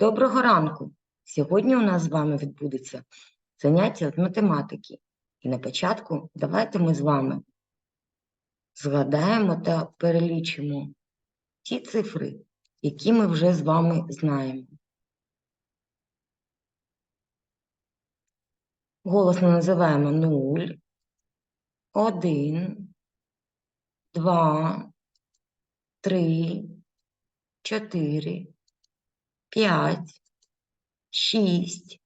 Доброго ранку! Сьогодні у нас з вами відбудеться заняття з математики. І на початку давайте ми з вами згадаємо та перелічимо ті цифри, які ми вже з вами знаємо. Голосно називаємо 0, 1, 2, 3, 4, 5, 6,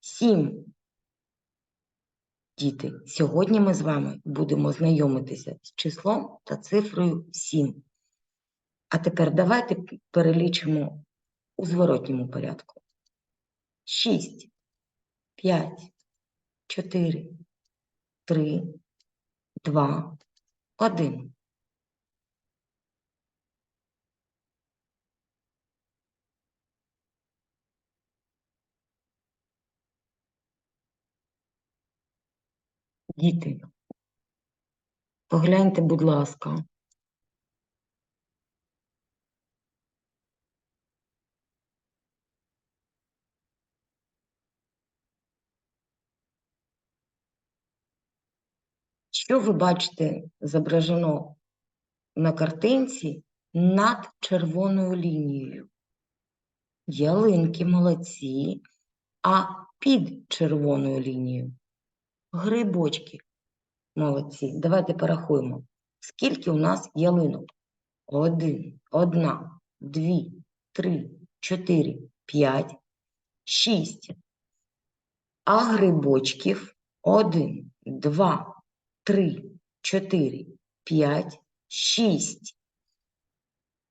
7. Діти, сьогодні ми з вами будемо знайомитися з числом та цифрою 7. А тепер давайте перелічимо у зворотньому порядку. 6, 5, 4, 3, 2, 1. Діти, погляньте, будь ласка. Що ви бачите зображено на картинці над червоною лінією? Ялинки молодці, а під червоною лінією грибочки. Молодці. Давайте порахуємо. Скільки у нас ялинок? Один, одна, дві, три, чотири, п'ять, шість. А грибочків один, два, три, чотири, п'ять, шість.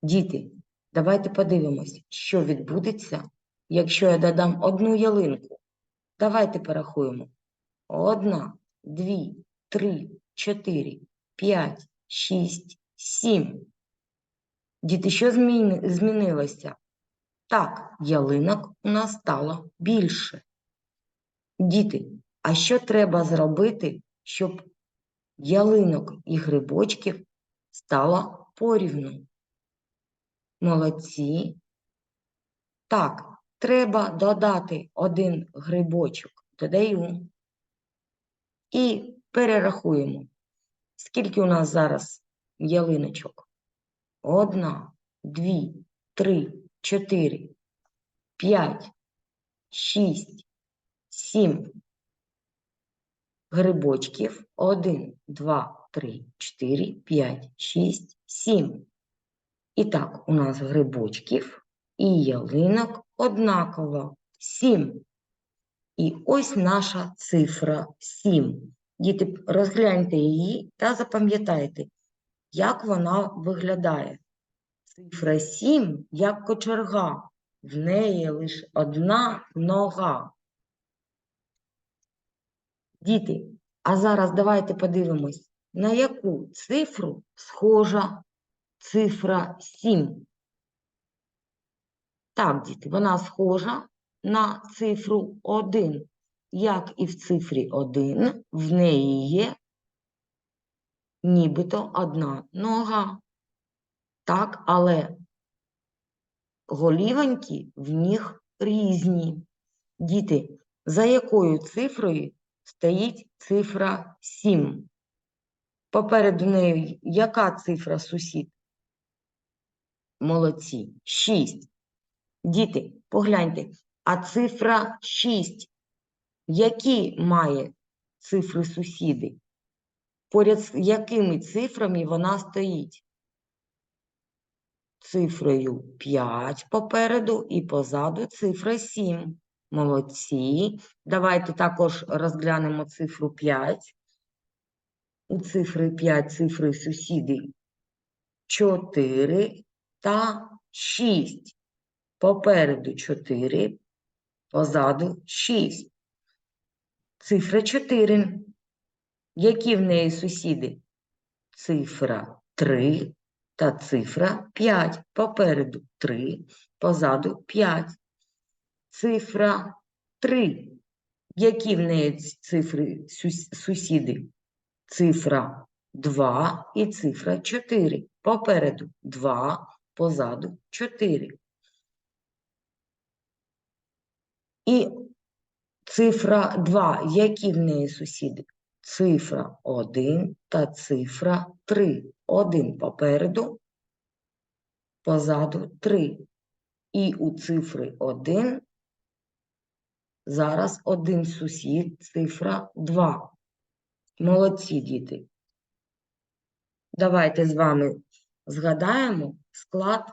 Діти, давайте подивимось, що відбудеться, якщо я додам одну ялинку. Давайте порахуємо. Одна, дві, три, чотири, п'ять, шість, сім. Діти, що зміни- змінилося? Так, ялинок у нас стало більше. Діти, а що треба зробити, щоб ялинок і грибочків стало порівну? Молодці. Так, треба додати один грибочок. Додаю. І перерахуємо. Скільки у нас зараз ялиночок? Одна, дві, три, чотири, п'ять, шість, сім. Грибочків. Один, два, три, чотири, п'ять, шість, сім. І так, у нас грибочків і ялинок однаково. Сім. І ось наша цифра 7. Діти, розгляньте її та запам'ятайте, як вона виглядає. Цифра 7, як кочерга, в неї лише одна нога. Діти, а зараз давайте подивимось, на яку цифру схожа цифра 7. Так, діти, вона схожа на цифру 1. Як і в цифрі 1, в неї є нібито одна нога. Так, але голівоньки в них різні. Діти, за якою цифрою стоїть цифра 7? Попереду неї яка цифра сусід? Молодці. 6. Діти, погляньте, а цифра 6, які має цифри сусіди? Поряд з якими цифрами вона стоїть? Цифрою 5 попереду і позаду цифра 7. Молодці. Давайте також розглянемо цифру 5. У цифри 5 цифри сусіди 4 та 6. Попереду 4, позаду 6. Цифра 4. Які в неї сусіди? Цифра 3 та цифра 5. Попереду 3, позаду 5. Цифра 3. Які в неї цифри сусіди? Цифра 2 і цифра 4. Попереду 2, позаду 4. І цифра 2. Які в неї сусіди? Цифра 1 та цифра 3. 1 попереду, позаду 3. І у цифри 1 зараз один сусід, цифра 2. Молодці діти. Давайте з вами згадаємо склад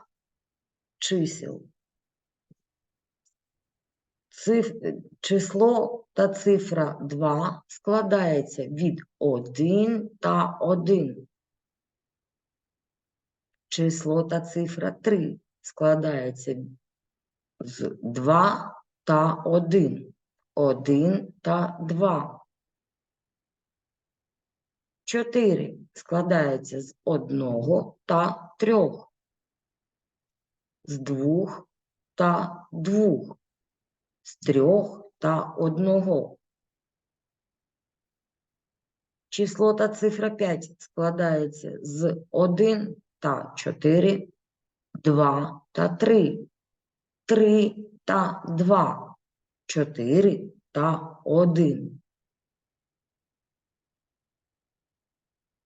чисел. Циф... Число та цифра 2 складається від 1 та 1. Число та цифра 3 складається з 2 та 1. 1 та 2. 4 складається з 1 та 3. З 2 та 2 з трьох та одного. Число та цифра 5 складається з 1 та 4, 2 та 3, 3 та 2, 4 та 1.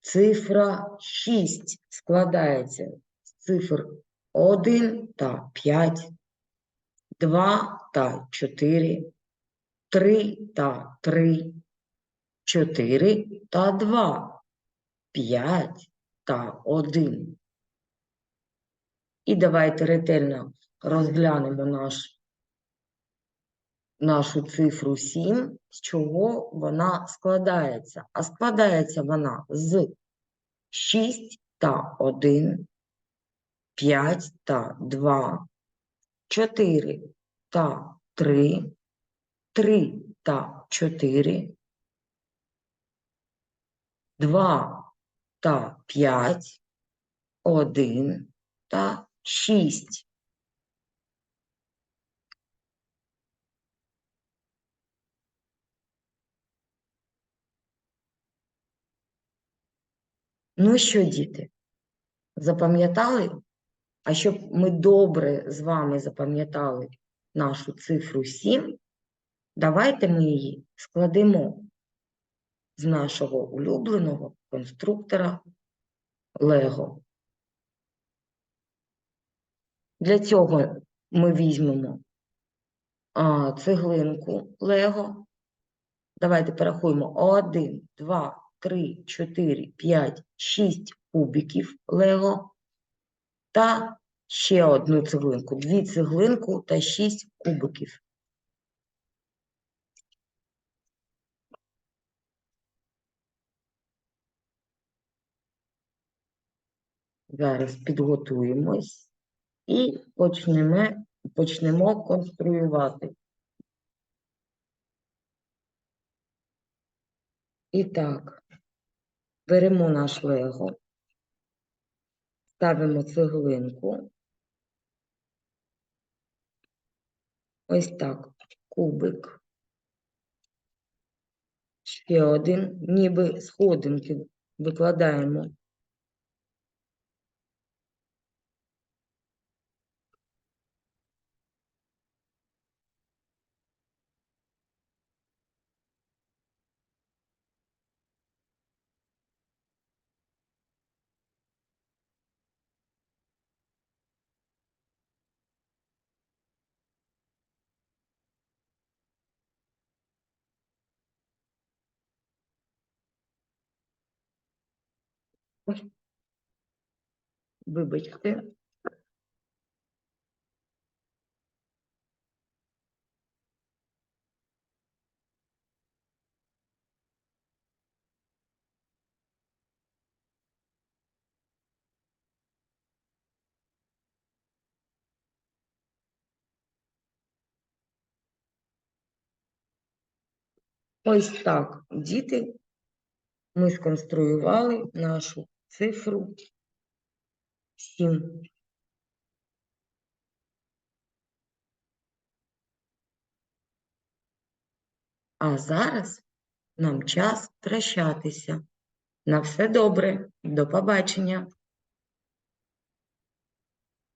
Цифра 6 складається з цифр 1 та 5, 2 та 4, 3 та 3, 4 та 2, 5 та 1. І давайте ретельно розглянемо наш, нашу цифру 7, з чого вона складається. А складається вона з 6 та 1, 5 та 2, 4 та 3, 3 та 4, 2 та 5, 1 та 6. Ну що, діти, запам'ятали? А щоб ми добре з вами запам'ятали нашу цифру 7, давайте ми її складемо з нашого улюбленого конструктора Лего. Для цього ми візьмемо а, цеглинку Лего. Давайте порахуємо 1, 2, 3, 4, 5, 6 кубиків Лего та ще одну цеглинку, дві цеглинку та шість кубиків. Зараз підготуємось і почнемо, почнемо конструювати. І так, беремо наш лего, ставимо цеглинку. Ось так, кубик. Ще один, ніби сходинки викладаємо. Вибачте. Ось так, діти, ми сконструювали нашу цифру 7. А зараз нам час прощатися. На все добре, до побачення.